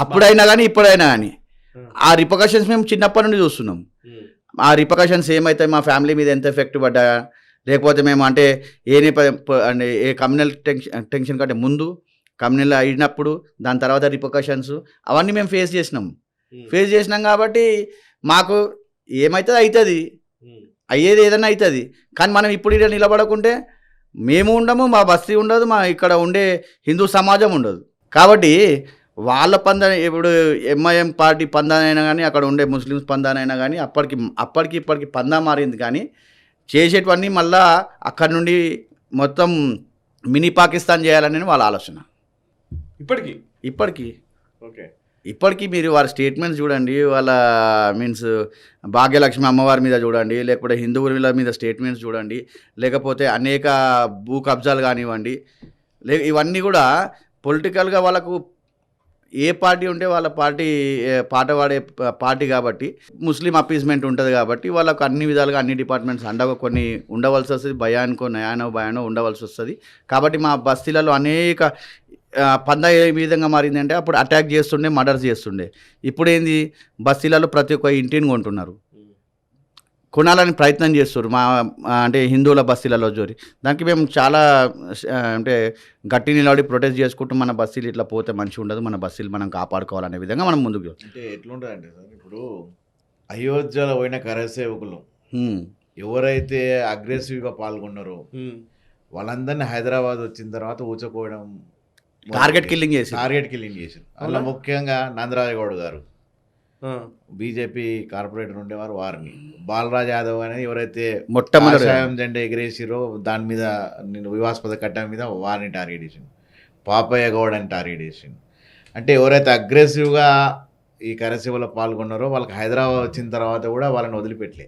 అప్పుడైనా కానీ ఇప్పుడైనా కానీ ఆ రిపకషన్స్ మేము చిన్నప్పటి నుండి చూస్తున్నాం. ఆ రిపకషన్స్ ఏమవుతాయి మా ఫ్యామిలీ మీద ఎంత ఎఫెక్ట్ పడ్డాయా లేకపోతే మేము అంటే ఏ అంటే ఏ కమ్యూనల్ టెన్షన్ టెన్షన్ కంటే ముందు కమ్యూనల్ అయినప్పుడు దాని తర్వాత రిపకషన్స్ అవన్నీ మేము ఫేస్ చేసినాం. ఫేస్ చేసినాం కాబట్టి మాకు ఏమవుతుంది అవుతుంది అయ్యేది ఏదైనా అవుతుంది కానీ మనం ఇప్పుడు ఇక్కడ నిలబడకుంటే మేము ఉండము మా బస్తీ ఉండదు మా ఇక్కడ ఉండే హిందూ సమాజం ఉండదు. కాబట్టి వాళ్ళ పంద ఇప్పుడు ఎంఐఎం పార్టీ పందానైనా కానీ అక్కడ ఉండే ముస్లిమ్స్ పందానైనా కానీ అప్పటికి అప్పటికి ఇప్పటికి పందా మారింది కానీ చేసేటివన్నీ మళ్ళా అక్కడి నుండి మొత్తం మినీ పాకిస్తాన్ చేయాలని వాళ్ళ ఆలోచన. ఇప్పటికి? ఇప్పటికి. ఓకే. ఇప్పటికీ మీరు వారి స్టేట్మెంట్స్ చూడండి వాళ్ళ మీన్స్ భాగ్యలక్ష్మి అమ్మవారి మీద చూడండి లేకపోతే హిందువుల మీద స్టేట్మెంట్స్ చూడండి లేకపోతే అనేక భూ కబ్జాలు కానివ్వండి లే ఇవన్నీ కూడా పొలిటికల్గా వాళ్ళకు ఏ పార్టీ ఉంటే వాళ్ళ పార్టీ పాట పాడే పార్టీ కాబట్టి ముస్లిం అపీస్మెంట్ ఉంటుంది కాబట్టి వాళ్ళకు అన్ని విధాలుగా అన్ని డిపార్ట్మెంట్స్ అండగా కొన్ని ఉండవలసి వస్తుంది. భయానికో నయానో భయానో ఉండవలసి వస్తుంది. కాబట్టి మా బస్తీలలో అనేక పంద పందా ఏ విధంగా మారిందంటే అప్పుడు అటాక్ చేస్తుండే మర్డర్స్ చేస్తుండే. ఇప్పుడు ఏంది బస్తీలలో ప్రతి ఒక్క ఇంటిని కొంటున్నారు. కొనాలని ప్రయత్నం చేస్తారు మా అంటే హిందువుల బస్తీలలో జోరి. దానికి మేము చాలా అంటే గట్టి నిలబడి ప్రొటెస్ట్ చేసుకుంటూ మన బస్తీలు ఇట్లా పోతే మంచిగా ఉండదు. మన బస్తీలు మనం కాపాడుకోవాలనే విధంగా మనం ముందుకు వెళ్తాం. అంటే ఎట్లుంటుంది అంటే సార్ ఇప్పుడు అయోధ్యలో పోయిన కరసేవకులు హ్మ్. ఎవరైతే అగ్రెసివ్గా పాల్గొన్నారో వాళ్ళందరినీ హైదరాబాద్ వచ్చిన తర్వాత ఊచకోవడం టార్గెట్ కిల్లింగ్ చేసి టార్గెట్ కిల్లింగ్ చేశారు అందులో అవునా? ముఖ్యంగా నందరాజగౌడ్ గారు. బీజేపీ కార్పొరేటర్ ఉండేవారు వారిని. బాలరాజ్ యాదవ్ అనేది ఎవరైతే మొట్టమొదటి జెండా ఎగిరేసిరో దాని మీద నేను వివాస్పద కట్టం మీద వారిని టార్గెట్ చేసింది పాపయ్య గౌడ్ అని టార్గెట్ చేసింది అంటే ఎవరైతే అగ్రెసివ్గా ఈ కరసేవలో పాల్గొన్నారో వాళ్ళకి హైదరాబాద్ వచ్చిన తర్వాత కూడా వాళ్ళని వదిలిపెట్టలే.